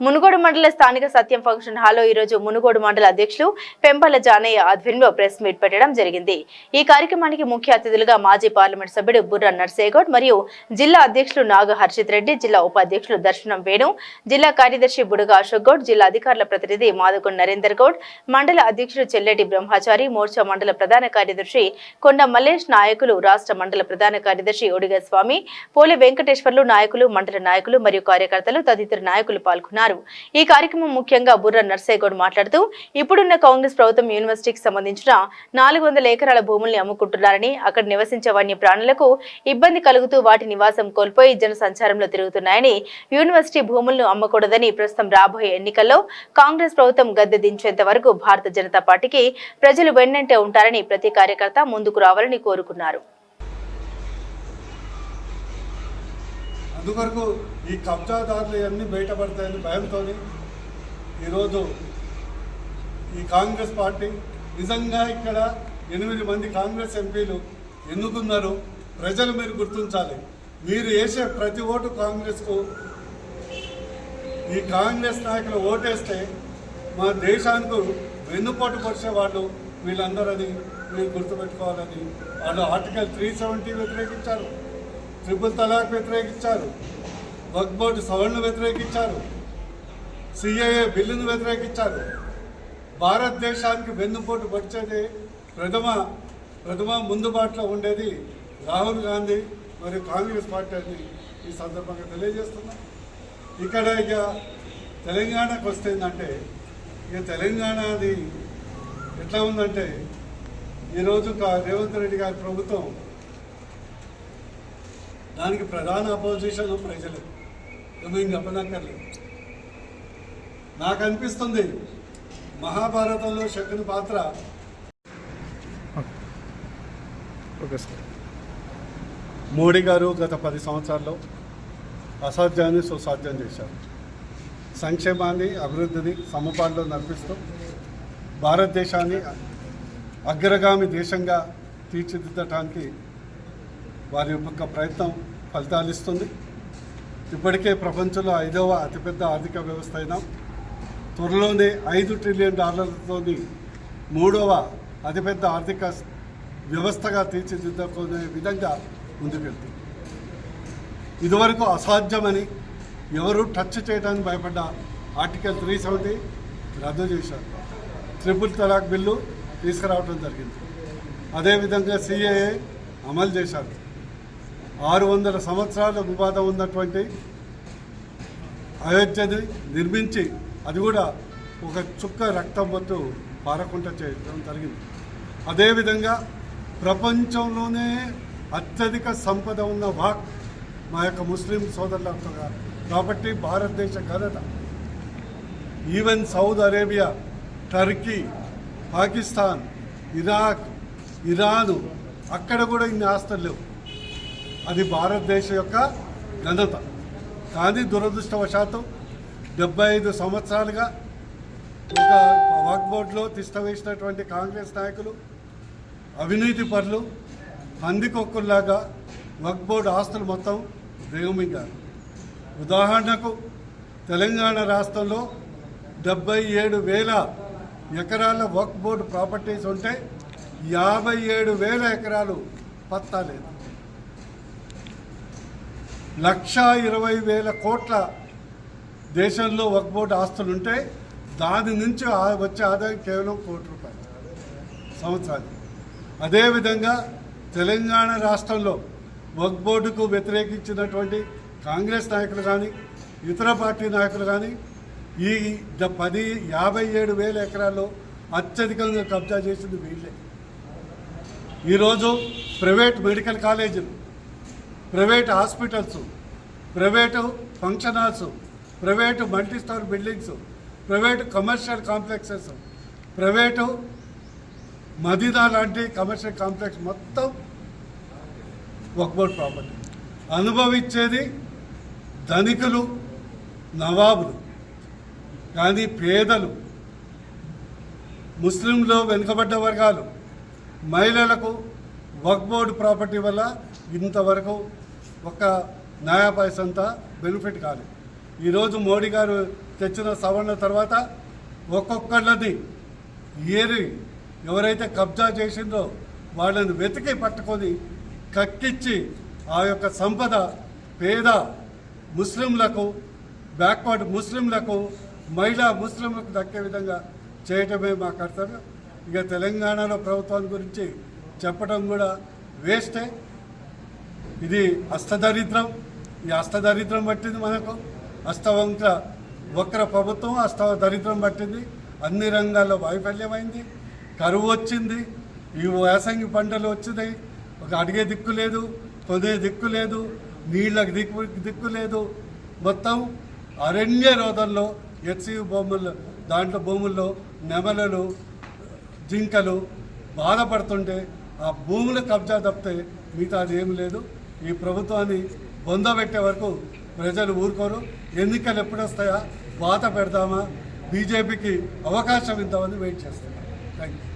మునుగోడు మండల స్థానిక సత్యం ఫంక్షన్ హాల్లో ఈరోజు మునుగోడు మండల అధ్యక్షులు పెంపల జానయ్య ఆధ్వర్యంలో ప్రెస్ మీట్ పెట్టడం జరిగింది. ఈ కార్యక్రమానికి ముఖ్య అతిథులుగా మాజీ పార్లమెంట్ సభ్యుడు బుర్ర నర్సేగౌడ్ మరియు జిల్లా అధ్యక్షులు నాగ హర్షిత్ రెడ్డి జిల్లా ఉపాధ్యక్షులు దర్శనం వేణు జిల్లా కార్యదర్శి బుడుగ అశోక్ గౌడ్ జిల్లా అధికారుల ప్రతినిధి మాదకొండ నరేందర్ గౌడ్ మండల అధ్యక్షుడు చెల్లెటి బ్రహ్మచారి మోర్చా మండల ప్రధాన కార్యదర్శి కొండ మల్లేష్ నాయకులు రాష్ట్ర మండల ప్రధాన కార్యదర్శి ఒడిగ స్వామి పోలి వెంకటేశ్వర్లు నాయకులు మండల నాయకులు మరియు కార్యకర్తలు తదితర నాయకులు పాల్గొన్నారు. ఈ కార్యక్రమం ముఖ్యంగా బుర్ర నర్సేగౌడ్ మాట్లాడుతూ ఇప్పుడున్న కాంగ్రెస్ ప్రభుత్వం యూనివర్సిటీకి సంబంధించిన నాలుగు వందల ఎకరాల భూముల్ని అమ్ముకుంటున్నారని అక్కడ నివసించే వన్య ప్రాణులకు ఇబ్బంది కలుగుతూ వాటి నివాసం కోల్పోయి జన సంచారంలో తిరుగుతున్నాయని యూనివర్సిటీ భూములను అమ్మకూడదని ప్రస్తుతం రాబోయే ఎన్నికల్లో కాంగ్రెస్ ప్రభుత్వం గద్దె దించేంత వరకు భారత జనతా పార్టీకి ప్రజలు వెన్నంటే ఉంటారని ప్రతి కార్యకర్త ముందుకు రావాలని కోరుకున్నారు. అందుకొరకు ఈ కబ్జాదారులు ఇవన్నీ బయటపడతాయని భయంతో ఈరోజు ఈ కాంగ్రెస్ పార్టీ నిజంగా ఇక్కడ ఎనిమిది మంది కాంగ్రెస్ ఎంపీలు ఎన్నుకున్నారు. ప్రజలు మీరు గుర్తించాలి. మీరు వేసే ప్రతి ఓటు కాంగ్రెస్కు ఈ కాంగ్రెస్ నాయకులు ఓటేస్తే మా దేశానికి వెన్నుపోటు పరిచే వాళ్ళు వీళ్ళందరని మీరు గుర్తుపెట్టుకోవాలని వాళ్ళు ఆర్టికల్ త్రీ సెవెంటీ వ్యతిరేకించారు. ట్రిపుల్ తలాక్ వ్యతిరేకించారు. వక్బోర్డు సవరణను సవరణ వ్యతిరేకించారు. సిఏఏ బిల్లును వ్యతిరేకించారు. భారతదేశానికి వెన్నుపోటు పడిచేది ప్రథమ ప్రథమ ముందుబాటులో ఉండేది రాహుల్ గాంధీ మరియు కాంగ్రెస్ పార్టీ అని ఈ సందర్భంగా తెలియజేస్తున్నా. ఇక్కడ ఇక తెలంగాణకు వస్తుందంటే ఇక తెలంగాణది ఎట్లా ఉందంటే ఈరోజు రేవంత్ రెడ్డి గారి ప్రభుత్వం దానికి ప్రధాన అపోజిషన్ ప్రజలు. ఇంక చెప్పనక్కర్లేదు. నాకు అనిపిస్తుంది మహాభారతంలో శకుని పాత్ర ఓకే సార్. మోడీ గారు గత పది సంవత్సరాల్లో అసాధ్యాన్ని సుసాధ్యం చేశారు. సంక్షేమాన్ని అభివృద్ధిని సమపాల్లో నడిపిస్తూ భారతదేశాన్ని అగ్రగామి దేశంగా తీర్చిదిద్దటానికి వారి యొక్క ప్రయత్నం ఫలితాలు ఇస్తుంది. ఇప్పటికే ప్రపంచంలో ఐదవ అతిపెద్ద ఆర్థిక వ్యవస్థ అయినా త్వరలోనే ఐదు ట్రిలియన్ డాలర్లతోని మూడవ అతిపెద్ద ఆర్థిక వ్యవస్థగా తీర్చిదిద్దుకునే విధంగా ముందుకెళ్తుంది. ఇదివరకు అసాధ్యమని ఎవరు టచ్ చేయడానికి భయపడ్డ ఆర్టికల్ త్రీ సెవెంటీ రద్దు చేశారు. ట్రిపుల్ తలాక్ బిల్లు తీసుకురావడం జరిగింది. అదేవిధంగా సిఏఏ అమలు చేశారు. ఆరు వందల సంవత్సరాల వివాదం ఉన్నటువంటి అయోధ్యని నిర్మించి అది కూడా ఒక చుక్క రక్తం వద్దు పారకుండా చేయడం జరిగింది. అదేవిధంగా ప్రపంచంలోనే అత్యధిక సంపద ఉన్న వాక్ మా యొక్క ముస్లిం సోదరుల కాబట్టి భారతదేశ ఘనత even Saudi Arabia Turkey Pakistan Iraq Iran అక్కడ కూడా ఇన్ని ఆస్తులు లేవు. అది భారతదేశం యొక్క ఘనత. కానీ దురదృష్టవశాత్తు డెబ్బై ఐదు సంవత్సరాలుగా ఒక వాక్బోర్డ్లో తిష్టవేసినటువంటి కాంగ్రెస్ నాయకులు అవినీతి పరులు పందికొక్కుల్లాగా వక్బోర్డ్ ఆస్తులు మొత్తం దిగమింగారు. ఉదాహరణకు తెలంగాణ రాష్ట్రంలో డెబ్బై ఏడు వేల ఎకరాల వక్ బోర్డు ప్రాపర్టీస్ ఉంటే యాభై ఏడు వేల ఎకరాలు పత్తా లేదు. లక్ష ఇరవై వేల కోట్ల దేశంలో వక్ బోర్డు ఆస్తులు ఉంటే దాని నుంచి వచ్చే ఆదాయం కేవలం కోటి రూపాయలు సంవత్సరానికి. అదేవిధంగా తెలంగాణ రాష్ట్రంలో వక్ బోర్డుకు వ్యతిరేకించినటువంటి కాంగ్రెస్ నాయకులు కానీ ఇతర పార్టీ నాయకులు కానీ ఈ ద- పది యాభై ఏడు వేల ఎకరాల్లో అత్యధికంగా కబ్జా చేసింది వీళ్ళే. ఈరోజు ప్రైవేట్ మెడికల్ కాలేజీలు private hospitals private function halls private multistorey buildings private commercial complexes private Madina లాంటి కమర్షియల్ కాంప్లెక్స్ మొత్తం వక్బోర్డ్ ప్రాపర్టీ అనుభవించేది ధనికులు నవాబులు కానీ పేదలు ముస్లింలు వెనుకబడ్డ వర్గాలు. మహిళలకు వక్బోర్డ్ ప్రాపర్టీ వల్ల ఇంతవరకు ఒక న్యాయ పైసంతా బెనిఫిట్ కాలేదు ఈరోజు మోడీ గారు తెచ్చిన సవరణ తర్వాత ఒక్కొక్కళ్ళని ఏరి ఎవరైతే కబ్జా చేసిందో వాళ్ళని వెతికి పట్టుకొని కక్కిచ్చి ఆ యొక్క సంపద పేద ముస్లింలకు బ్యాక్వర్డ్ ముస్లింలకు మహిళా ముస్లింలకు దక్కే విధంగా చేయటమే మా కర్తవ్యం. ఇక తెలంగాణలో ప్రభుత్వాన్ని గురించి చెప్పడం కూడా వేస్టే. ఇది అష్టదరిద్రం ఈ అష్టదరిద్రం పట్టింది మనకు. అష్టవంక వక్ర ప్రభుత్వం అష్ట దరిద్రం పట్టింది. అన్ని రంగాల్లో వైఫల్యమైంది. కరువు వచ్చింది. ఈ వేసంగి పంటలు వచ్చినాయి. ఒక అడిగే దిక్కు లేదు కొనే దిక్కు లేదు నీళ్ళకి దిక్కు దిక్కు లేదు. మొత్తం అరణ్య రోధంలో హెచ్సి భూముల్లో దాంట్లో భూముల్లో నెమలలు జింకలు బాధపడుతుంటే ఆ భూముల కబ్జా తప్పితే మిగతా అది ఏం లేదు. ఈ ప్రభుత్వాన్ని బొందబెట్టే వరకు ప్రజలు ఊరుకోరు. ఎన్నికలు ఎప్పుడు వస్తాయా? బాధ పెడదామా బీజేపీకి అవకాశం ఇద్దామని వెయిట్ చేస్తున్నాం థ్యాంక్ యూ